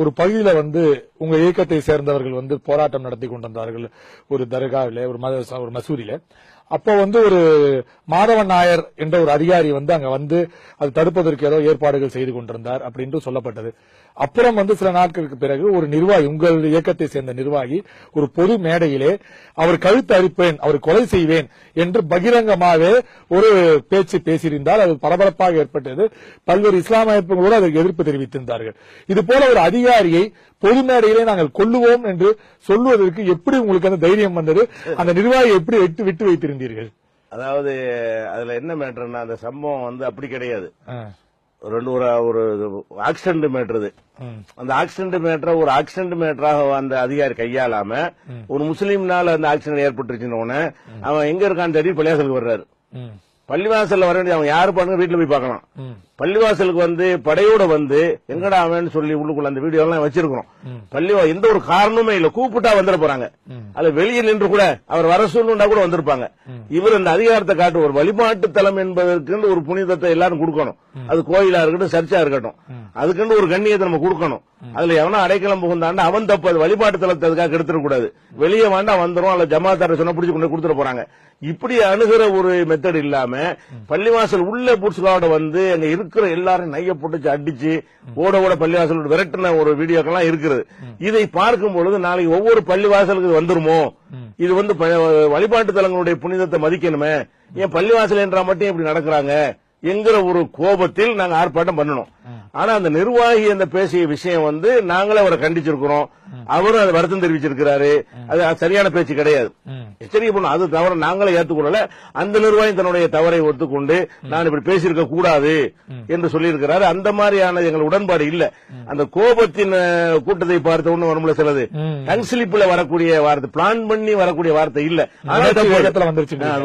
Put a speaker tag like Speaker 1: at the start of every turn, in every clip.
Speaker 1: ஒரு பகுதியில வந்து உங்க இயக்கத்தை சேர்ந்தவர்கள் வந்து போராட்டம் நடத்தி கொண்டிருந்தார்கள். ஒரு தர்காவில ஒரு ஒரு மசூதியில. அப்போ வந்து ஒரு மாதவன் நாயர் என்ற ஒரு அதிகாரி வந்து அங்க வந்து அது தடுப்பதற்கு ஏதோ ஏற்பாடுகள் செய்து கொண்டிருந்தார் அப்படின்ட்டு சொல்லப்பட்டது. அப்புறம் வந்து சில நாட்களுக்கு பிறகு ஒரு நிர்வாகி உங்கள் இயக்கத்தை சேர்ந்த நிர்வாகி ஒரு பொது மேடையிலே அவர் கழுத்து அறுப்பேன் அவர் கொலை செய்வேன் என்று பகிரங்கமாகவே ஒரு பேச்சு பேசியிருந்தால் அது பரபரப்பாக ஏற்பட்டது. பல்வேறு இஸ்லாமிய அமைப்புகளோடு அதற்கு எதிர்ப்பு தெரிவித்திருந்தார்கள். இது போல ஒரு அதிகாரியை பொது மேடையிலே நாங்கள் கொல்லுவோம் என்று சொல்லுவதற்கு எப்படி உங்களுக்கு அந்த தைரியம் வந்தது? அந்த நிர்வாகியை எப்படி விட்டு விட்டு வைத்திருந்தீர்கள்?
Speaker 2: அதாவது அதுல என்ன மேட்டர்னா அந்த சம்பவம் வந்து அப்படி கிடையாது. ரெண்டு ஒரு ஒரு ஆக்சிடென்ட் மேட்டர் இது.
Speaker 1: ம்,
Speaker 2: அந்த ஆக்சிடென்ட் மேட்டரை ஒரு ஆக்சிடென்ட் மேட்டராக அந்த அதிகாரி கையாளாம ஒரு முஸ்லீம்னால அந்த ஆக்சிடென்ட் ஏற்பட்டுருச்சுன்னு அவன் எங்க இருக்கான்னு தேடி பள்ளிவாசலுக்கு வர்றாரு. பள்ளிவாசல்ல வர வேண்டிய அவன் யாரு பண்ணுங்க வீட்டுல போய் பார்க்கலாம். பள்ளிவாசலுக்கு வந்து படையோட வந்து எங்கடா அவன் சொல்லி உள்ளுக்குள்ள அந்த வீடியோ எல்லாம் வச்சிருக்கிறோம் பள்ளிவா எந்த ஒரு காரணமே இல்ல. கூப்பிட்டா வந்துட போறாங்க. அதுல வெளியே நின்று கூட அவர் வர சொல்லுண்டா கூட வந்திருப்பாங்க. இவர் அந்த அதிகாரத்தை காட்டு ஒரு வழிபாட்டு தலம் என்பதற்கு ஒரு புனிதத்தை எல்லாரும் கொடுக்கணும். அது கோயிலா இருக்கட்டும் சர்ச்சா இருக்கட்டும். அதுக்குன்னு ஒரு கண்ணியத்தை நம்ம கொடுக்கணும். அதுல எவனா அடைக்கலம் புகுந்தாண்டா அவன் தப்பு. அது வழிபாட்டு தலத்தை அதுக்காக எடுத்துட கூடாது. வெளியே வேண்டா வந்துரும் அல்ல ஜமாத்தார சொன்னா பிடிச்சு கொண்டு கொடுத்துட போறாங்க. இப்படி அணுகிற ஒரு மெத்தட் இல்லாம பள்ளிவாசல் உள்ள புடிச்சுக்காவோட வந்து அங்க இருக்கிற எல்லாரும் நைய போட்டு அடிச்சு ஓட ஓட பள்ளிவாசல் விரட்டின ஒரு வீடியோக்கெல்லாம் இருக்குது. இதை பார்க்கும் பொழுது நாளைக்கு ஒவ்வொரு பள்ளிவாசலுக்கு வந்துருமோ? இது வந்து வழிபாட்டு தலங்களுடைய புனிதத்தை மதிக்கணுமே? ஏன் பள்ளிவாசல் என்றா மட்டும் இப்படி நடக்கிறாங்க? என்கிற ஒரு கோபத்தில் நாங்க ஆர்ப்பாட்டம் பண்ணணும். ஆனா அந்த நிர்வாகி அந்த பேசிய விஷயம் வந்து நாங்களே அவரை கண்டிச்சிருக்கிறோம். அவரும் அதை வருத்தம் தெரிவிச்சிருக்கிறாரு. அது சரியான பேச்சு கிடையாது. எச்சரிக்கை பண்ணணும். அது தவிர நாங்களே ஏத்துக்கொள்ளல அந்த நிர்வாகி தன்னுடைய தவறை ஒத்துக்கொண்டு நான் இப்படி பேசியிருக்க கூடாது என்று சொல்லியிருக்கிறாரு. அந்த மாதிரியான எங்கள் உடன்பாடு இல்ல. அந்த கோபத்தின் கூட்டத்தை பார்த்த ஒண்ணு வரும்ல சிலது. டங் ஸ்லிப்ல வரக்கூடிய வார்த்தை பிளான் பண்ணி வரக்கூடிய வார்த்தை இல்ல.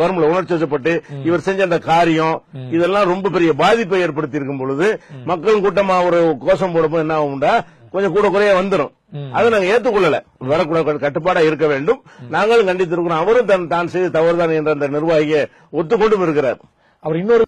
Speaker 2: வரும்ல உணர்ச்சி வசப்பட்டு இவர் செஞ்ச அந்த காரியம் இதெல்லாம் ரொம்ப பெரிய பாதிப்பை ஏற்படுத்தி இருக்கும் பொழுது மக்கள் கூட்டமா ஒரு கோஷம் போடும்போது என்ன ஆகும்டா? கொஞ்சம் கூட குறைய வந்துரும். அதை நாங்க ஏத்துக்கொள்ளல. வரக்கூடாது கட்டுப்பாடா இருக்க வேண்டும். நாங்களும் கண்டித்திருக்கிறோம். அவரும் தன் தான் செய்த தவறுதான் என்ற அந்த நிர்வாகியை ஒத்துக்கொண்டும் இருக்கிறார்.
Speaker 1: அவர் இன்னொரு